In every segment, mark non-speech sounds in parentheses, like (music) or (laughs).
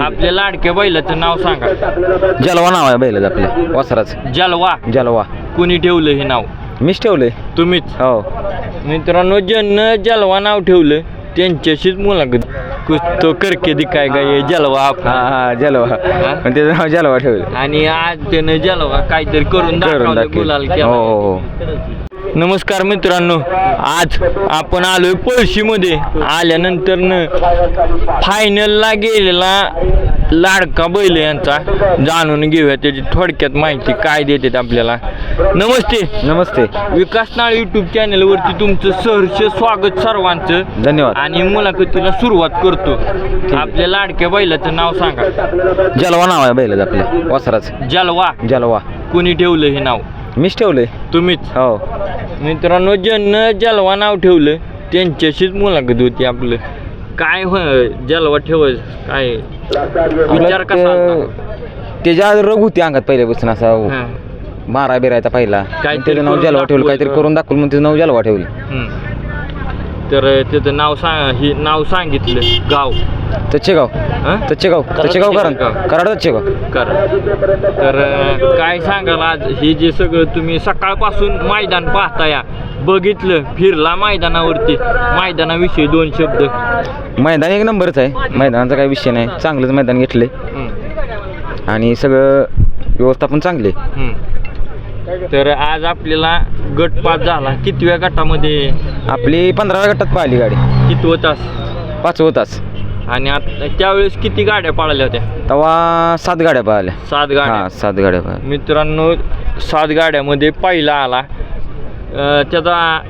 आपल्या लाडक्या बैलाचं नाव सांगा. जलवा नाव आहे बैलाचं आपल्या. वासराचं. जलवा. जलवा. कुणी ठेवलं हे नाव? मीच ठेवलंय. तुम्हीच? हो. मित्रांनो ज्यांना जलवा नाव ठेवलं त्यांच्याशीच मुलाखत. कुस्तो करके दिखाय काय जलवा हा आपला. हा जलवा. पण त्याचं नाव जलवा ठेवलं आणि आज त्यानं जलवा काहीतरी करून करून दाखवलं दाखव गुलाल हो केला हो. नमस्कार मित्रांनो आज आपण आलोय पळशीमध्ये. आल्यानंतर फायनलला गेलेला लाडका बैल यांचा. जाणून घेऊया त्याची थोडक्यात माहिती काय देतात आपल्याला. नमस्ते. नमस्ते. विकास नाळ युट्यूब चॅनलवरती तुमचं सहर्ष स्वागत सर्वांचं. धन्यवाद. आणि मुलाखतीला सुरुवात करतो. आपल्या लाडक्या बैलाचं नाव सांगा. जलवा नाव आहे बैलाचं आपल्या वासराचं. जलवा. जलवा. कुणी ठेवलं हे नाव? मीच ठेवलंय. तुम्हीच? हो. मित्रांनो ज्यांना जलवा नाव ठेवलं त्यांच्याशीच मुलाखत होती आपलं. काय हो जलवा ठेवायचं? काय? विचार कसा? त्याच्या रग होती अंगात पहिल्यापासून असा हां, मारा बिरायचा पहिला. काहीतरी त्याचं नाव करून जलवा ठेवलं काहीतरी. करून दाखवलं म्हणून त्याचं नाव जलवा ठेवलं. हम्म. तर त्याचं नाव सांग हे नाव सांगितलं गाव. तच्चेगाव. हं? तच्चेगाव. तच्चेगाव करण. तच्चेगाव. कराड तच्चेगाव. कर तर अं, काय सांगाल आज? हे जे सगळं तुम्ही सकाळपासून मैदान पाहताय बघितलं फिरला मैदानावरती. मैदानाविषयी दोन शब्द. मैदान एक नंबरच आहे. मैदानाचा काही विषय नाही. चांगलंच मैदान घेतलंय. हम्म, आणि सगळं व्यवस्थापन चांगले हम्म. तर आज आपल्याला गट पास झाला. कितव्या गटामध्ये? आपली पंधरा गटात पाहिली गाडी. कितवं तास? पाचवं तास. आणि आता त्यावेळेस किती गाड्या पाळल्या होत्या? तेव्हा सात गाड्या पाहिल्या सात गाड्या? हा सात गाड्या पाहिल्या मित्रांनो सात गाड्यामध्ये पहिला आला. अं, त्याचा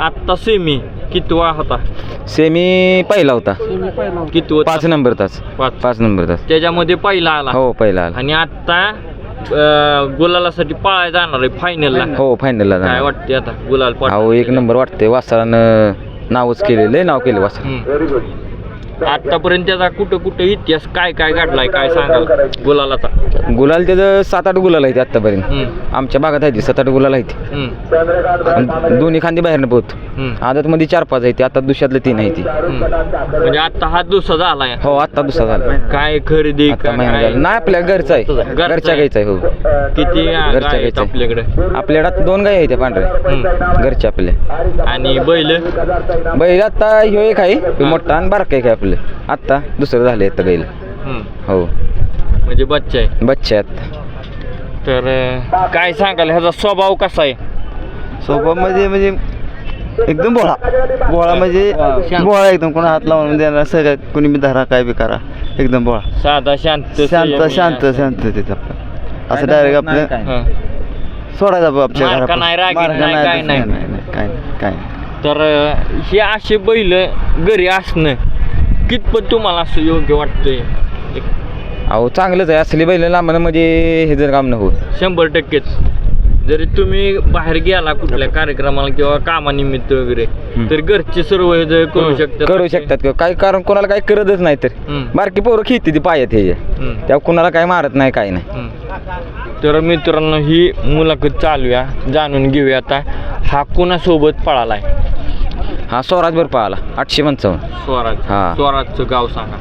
आत्ता सेमी कितवा होता? सेमी पहिला होता. कितवं? पाच तास? नंबर तास. पाच. पाच नंबर तास. त्याच्यामध्ये पहिला आला. हो पहिला आला. आणि आता अं, गुलालासाठी पाळायला जाणार आहे फायनलला हो फायनलला काय जाणार. वाटते आता? गुलाल अहो एक नंबर वाटते वासरानं नावच केलेलं लय नाव केलं वासर हम्म. आतापर्यंत त्याचा कुठं कुठं इतिहास काय काय घडलाय काय सांगाल गुलालाचा? गुलाल त्याचं सात आठ गुलाल आहेत आतापर्यंत. आमच्या भागात आहे ते सात आठ गुलाल आहेत. आणि दोन्ही खांदी बाहेरनं पोहत. आदत मध्ये चार पाच आहे ते आता दुसऱ्यातलं तीन आहे ती. हम्म. म्हणजे आता हा दुसरा झालाय. हो आता दुसरा झाला. काय खरेदी आता महिना झाला. नाही आपल्या घरचा आहे. घरचा घरच्या आहे. गाईचा आहे हो. किती घरच्या गाय आहेत गाईचं आहे. आपल्याकडे? आपल्याकडे दोन गाई आहेत त्या पांढऱ्या. हम्म. घरच्या आपल्या. आणि बैल? बैल आता ह्यो एक आहे ह्यो मोठा आणि बारका एक आहे आपलं आत्ता दुसरं झाले आता गाईला हम्म. हो म्हणजे बच्चा आहे बच्चे आहेत तर अं, काय सांगाल ह्याचा स्वभाव कसा आहे सोपा म्हणजे म्हणजे एकदम बोळा बोळा म्हणजे शांत. बोळा एकदम कोणा हात लावून देणार सगळं कोणी बी धरा काय बी करा एकदम बोळा साधा शांत शांत संयमी शांत असं. शांत तिथं आपलं असं डायरेक्ट आपलं हं. सोडायचा बा आपल्या मारका घरापासून. नाही, रागीट मारका नाही, काय तसं नाही. काय नाही काय नाही, काय नाही. तर अं, हे असे बैल घरी असणं कितपत तुम्हाला असं योग्य वाटतंय? अहो चांगलंच आहे. असली बैल लांबणं म्हणजे हे जर काम न हो शंभर टक्केच. जरी तुम्ही बाहेर गेला कुठल्या कार्यक्रमाला किंवा कामानिमित्त वगैरे. तर घरचे सर्व हे जे करू शकतात करू शकतात किंवा काय कारण कोणाला काय करतच नाही तर. बारकी पोरं खेळते ती पायात हे. त्या कुणाला काय मारत नाही काय नाही. तर मित्रांनो ही मुलाखत चालूया जाणून घेऊया आता. हा कुणासोबत पळालाय? हा स्वराज बरं पाहिला. आठशे पंचावन्न. स्वराज. हा. स्वराजचं गाव सांगा.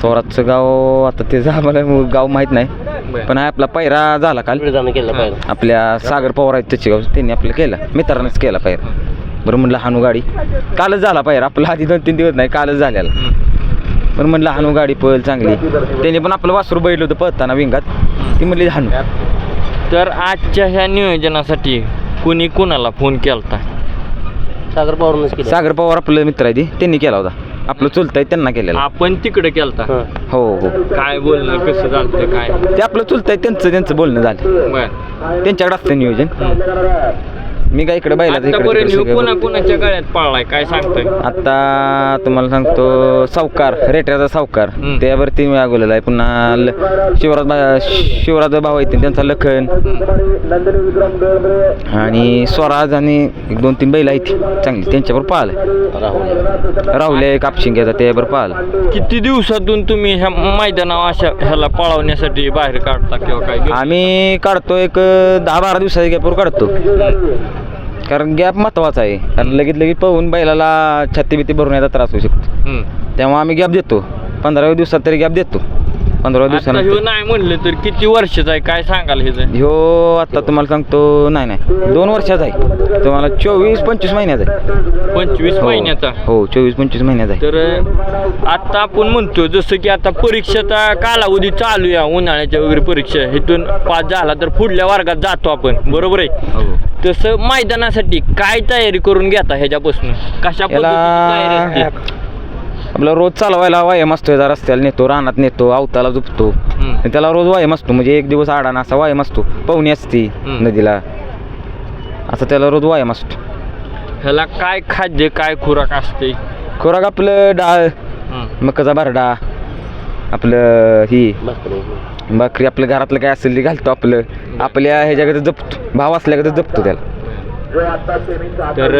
स्वराजचं गाव आता ते आम्हाला गाव माहीत नाही. पण आपला पैरा झाला काल. आपल्या सागर पवार आहेत त्याचे गाव त्यांनी आपलं केला. मित्रांनीच केला पैरा. बरं म्हणलं हानू गाडी. कालच झाला पैरा आपला आधी दोन तीन दिवस नाही कालच झालेला. बरं म्हणलं हानू गाडी पळ चांगली. त्यांनी पण आपलं वासरू बैल होतं पळताना विंगात. ती म्हणली हानू तर आजच्या ह्या नियोजनासाठी कुणी कुणाला फोन केलता? सागर पवारनंच केलं. सागर पवार आपलं मित्र आहे ते. त्यांनी केला होता. आपलं चुलत आहे त्यांना केलेला. आपण तिकडे केलता. हो. हो काय बोलणं कसं झालं काय? ते आपलं चुलत आहे त्यांचं त्यांचं बोलणं झालं. बर. त्यांच्याकडे असतं नियोजन. मी काय इकडे बैलाचं इकडे आतापर्यंत तिकडे ह्यो सगळं कुणा कुणाच्या गळ्यात पळलाय काय सांगताय? आता तुम्हाला सांगतो सावकार रेट्याचा सावकार. हम्म. त्यावरती मी अगोलेला आहे. पुन्हा ल- शिवराज भा- शिवराज भाऊ आहेत त्यांचा लखन. आणि स्वराज आणि एक दोन तीन बैल आहेत. चांगली त्यांच्यावर पाहिलं राहुल एक कापशिंग्याचा त्यावर पाहिलं किती दिवसातून तुम्ही ह्या मैदानावर अशा ह्याला पळवण्यासाठी बाहेर काढता किंवा काय? आम्ही काढतो एक अं, दहा बारा दिवसाचा गॅपवर काढतो. कारण गॅप महत्त्वाचा आहे. कारण लगेच लगेच पळून बैलाला छाती भरून याचा त्रास होऊ शकतो. तेव्हा आम्ही गॅप देतो. पंधराव्या दिवसात तरी गॅप देतो. पंधरा आता ह्यो दिवसानंतर नाही म्हणलं तर किती वर्षाचा आहे? काय सांगाल हे ह्यो आता तुम्हाला सांगतो नाही नाही. दोन वर्षाचा आहे. तुम्हाला चोवीस पंचवीस महिन्याचा आहे. पंचवीस हो. महिन्याचा? हो चोवीस पंचवीस महिन्याचा आहे. तर आता आपण म्हणतो जसं की आता परीक्षेचा कालावधी चालू आहे उन्हाळ्याच्या वगैरे परीक्षा. इथून पास झाला तर पुढल्या वर्गात जातो आपण. बरोबर आहे? हो. तसं मैदानासाठी काय तयारी करून घेता ह्याच्यापासून? कशा याला पद्धतीची तयारी असते? आपला रोज चालवायला व्यायाम असतो याचा रस्त्याला नेतो रानात नेतो अवताला झुपतो. आणि त्याला रोज व्यायाम असतो म्हणजे एक दिवस आडाना असा व्यायाम असतो. पवनी असती. नदीला. असं त्याला रोज व्यायाम असतो. ह्याला काय खाद्य काय खुराक असते खुराक आपलं डाळ मकाचा भरडा आपलं ही बकरी आपलं घरातलं काय असेल ते घालतो आपलं. आपल्या ह्याच्याकडे जपतो भाव असल्याकडे जपतो त्याला. तर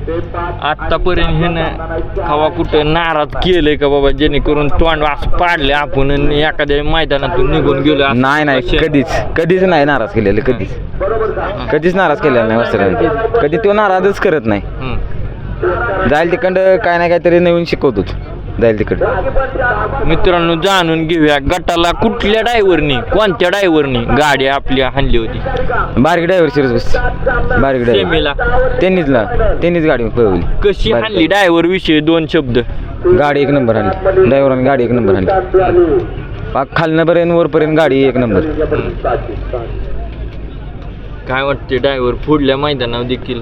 आतापर्यंत ह्यानं हवा कुठं नाराज केलंय का बाबा? जेणेकरून तोंड असं पाडले आपण आणि एखाद्या मैदानातून निघून गेलो असं नाही नाही कधीच कधीच नाही नाराज केलेलं कधीच. कधीच नाराज केलेला नाही वस्त्राने कधी तो नाराजच करत नाही. हम्म. जाईल तिकडं काय नाही काहीतरी नवीन शिकवतोच. जाईल तिकडं. मित्रांनो जाणून घेऊया गटाला कुठल्या ड्रायव्हरनी कोणत्या ड्रायव्हरनी गाडी आपली हाणली होती? बारीक ड्रायव्हर शिरस बस बारीक सेमीला. ड्रायव्हर त्यांनीच ना त्यांनीच गाडी पळवली. कशी. हाणली ड्रायव्हर विषयी दोन शब्द? गाडी एक नंबर आणली ड्रायव्हराने गाडी एक नंबर आणली पाक खालनपर्यंत वरपर्यंत गाडी एक नंबर. काय वाटते ड्रायव्हर पुढल्या मैदानावर देखील?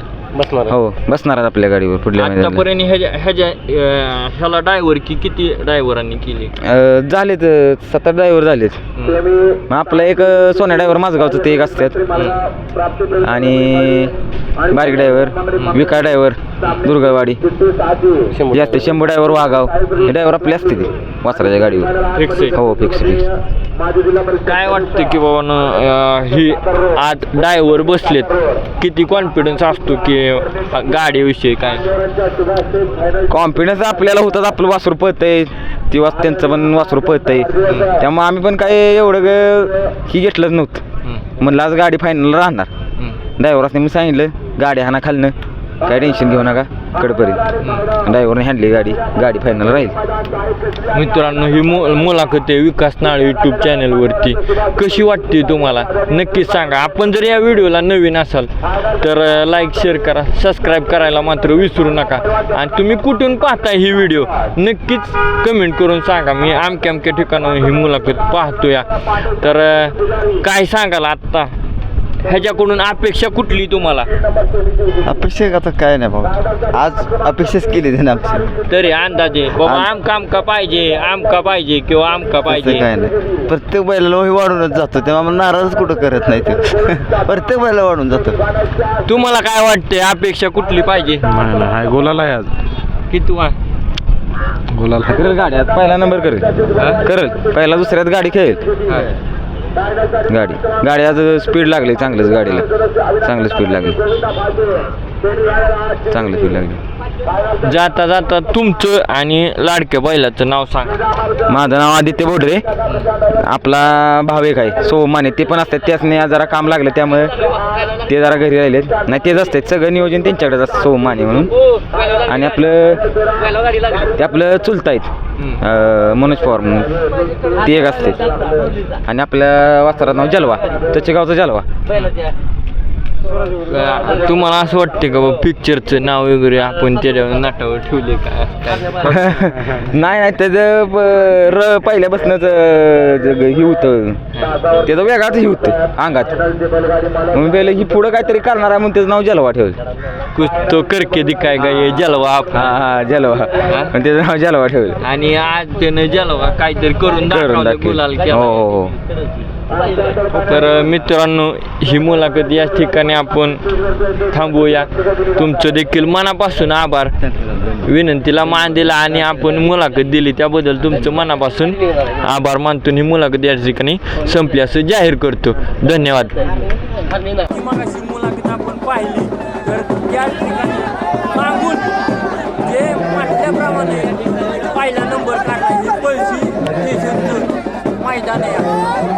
हो बसणार आपल्या गाडीवर पुढल्या. आतापर्यंत ह्याच्या ह्याच्या अं, ह्याला ड्रायव्हर की किती ड्रायव्हरांनी केली? अं, झालेत अं, सात आठ ड्रायव्हर झालेत. मग आपला एक अं, सोन्या ड्रायव्हर माझं गावचं ते एक असतात. आणि बारीक ड्रायव्हर विका ड्रायव्हर दुर्गावाडी. हे असते शंभर ड्रायव्हर वागाव हे ड्रायव्हर आपले असते ते वासराच्या गाडीवर. फिक्स आहे. हो फिक्स फिक्स काय वाटतं की बाबा न ही आज ड्रायव्हर बसलेत किती कॉन्फिडन्स असतो की गाडीविषयी काय? कॉन्फिडन्स आपल्याला होतात आपलं वासरू पळतंय तेव्हा त्यांचं पण वासरू पळतंय. त्यामुळे आम्ही पण काय एवढं ग- ही घेतलंच नव्हतं. म्हणलं आज गाडी फायनल राहणार. हम्म. ड्रायव्हरांनी मी सांगितलं गाडी हाना खालनं. काय टेन्शन घेऊ नका. कडपर्यंत ड्रायव्हरने हँडली गाडी. गाडी फायनल राहील. मित्रांनो ही मु मुलाखत आहे विकास नाळ यूट्यूब चॅनलवरती कशी वाटते तुम्हाला? नक्कीच सांगा. आपण जर या व्हिडिओला नवीन असाल तर लाईक शेअर करा. सबस्क्राईब करायला मात्र विसरू नका. आणि तुम्ही कुठून पाहता ही व्हिडिओ नक्कीच कमेंट करून सांगा. मी आमक्या अमक्या ठिकाणाहून ही मुलाखत पाहतो या तर काय सांगाल आत्ता? ह्याच्याकडून अपेक्षा कुठली तुम्हाला? अपेक्षा आता काय नाही बाबा आज अपेक्षाच केली त्याने आमची. तरी अंदाजे बाबा आम- आमका आमका पाहिजे आमका पाहिजे किंवा आमका तसं पाहिजे? काय नाही. प्रत्येक बैलाला वही वाढूनच जातो तेव्हा आम्हाला नाराज कुठं करत नाही ते. (laughs) प्रत्येक बैला वाढून जातो. तुम्हाला काय वाटते अपेक्षा कुठली पाहिजे? नाही हाय गोलाला आहे आज. किती वा? गोलाला. करेल गाडी आज पहिला नंबर करेल. करेल पहिला दुसऱ्यात गाडी खेळेल. गाडी. गाडी आज स्पीड लागली चांगलंच गाडीला. चांगलं स्पीड लागली. चांगलं स्पीड लागली. जाता जाता तुमचं आणि लाडक्या बैलाचं नाव सांग. माझं नाव आदित्य बोडरे. आपला भाव एक आहे सो माने ते पण असतात त्याच नाही जरा काम लागलं त्यामुळे ते जरा घरी राहिलेत. नाही तेच असतात सगळं नियोजन त्यांच्याकडेच असतं सो माने म्हणून. आणि आपलं ते आपलं चुलता आहेत अं, मनोज पवार म्हणून. ते एक असते आणि आपल्या वास्तारात नाव जलवा त्याच्या गावचा जलवा. तुम्हाला असं वाटते का पिक्चरचं नाव वगैरे आपण त्याच्यावर नाटावर ठेवले काय काय? (laughs) नाही नाही त्याचं र पहिल्यापासूनच हे होतं. त्याचं वेगळाच हे होतं अंगात. मग पहिलं ही पुढं काहीतरी करणार आहे म्हणून त्याचं नाव जलवा ठेवलं. कुछ तो करके दिखाय गए जलवा आप हा हा जलवा. पण त्याचं नाव जलवा ठेवलं. आणि आज त्यानं जलवा काहीतरी करून करून दाखवलं गुलाल हो हो हो. तर मित्रांनो ही मुलाखत या ठिकाणी आपण थांबूया. तुमचं देखील मनापासून आभार. विनंतीला मान दिला आणि आपण मुलाखत दिली. त्याबद्दल तुमचं मनापासून आभार मानतो ही मुलाखत या ठिकाणी संपली. असं जाहीर करतो. धन्यवाद. मुलाखत आपण पाहिली. तर त्या ठिकाणी मागून जे म्हटल्याप्रमाणे पहिला नंबर काढला पैसे मैदान आहे.